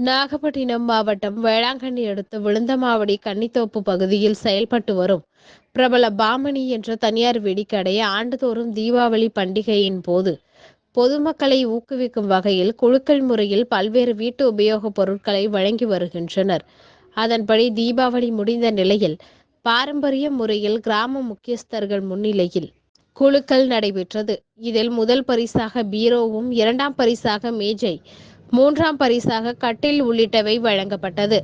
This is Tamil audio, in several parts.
நாகப்பட்டினம் மாவட்டம் வேளாங்கண்ணி அடுத்த விழுந்தமாவடி கன்னித்தோப்பு பகுதியில் செயல்பட்டு வரும். பிரபல பாமணி என்ற தனியார் வெடிக்கடை ஆண்டுதோறும் தீபாவளி பண்டிகையின் போது பொதுமக்களை ஊக்குவிக்கும் வகையில் குழுக்கள் முறையில் பல்வேறு வீட்டு உபயோகப் பொருட்களை வழங்கி வருகின்றனர். அதன்படி தீபாவளி முடிந்த நிலையில் பாரம்பரிய முறையில் கிராம முக்கியஸ்தர்கள் முன்னிலையில் குழுக்கள் நடைபெற்றது. இதில் முதல் பரிசாக பீரோவும் இரண்டாம் பரிசாக மேஜை மூன்றாம் பரிசாக கட்டில் உள்ளிட்டவை வழங்கப்பட்டது.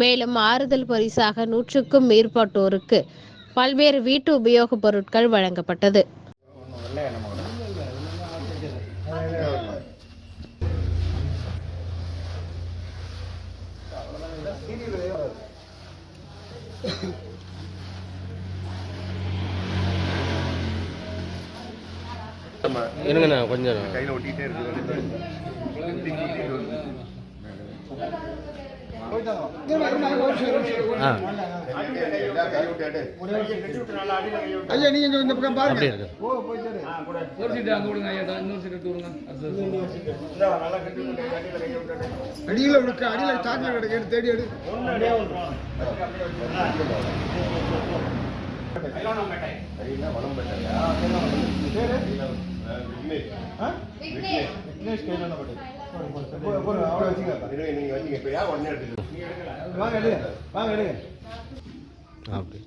மேலும் ஆறுதல் பரிசாக நூற்றுக்கும் மேற்பட்டோருக்கு பல்வேறு வீட்டு உபயோகப் பொருட்கள் வழங்கப்பட்டது. இருங்கண்ணா கொஞ்சம். கையில் ஒட்டிகிட்டே இருக்குது ஆ ஐயா நீங்க இந்த பக்கம் பாருங்க ஒரு சீட்டு விடுங்க ஐயா இன்னொரு சீட்டு விடுங்க விடுக்க தேடி எடு விக்னேஷ் விக்னேஷ் இப்போ வாங்க எடுங்க. வாங்க எடுங்க. அப்படி.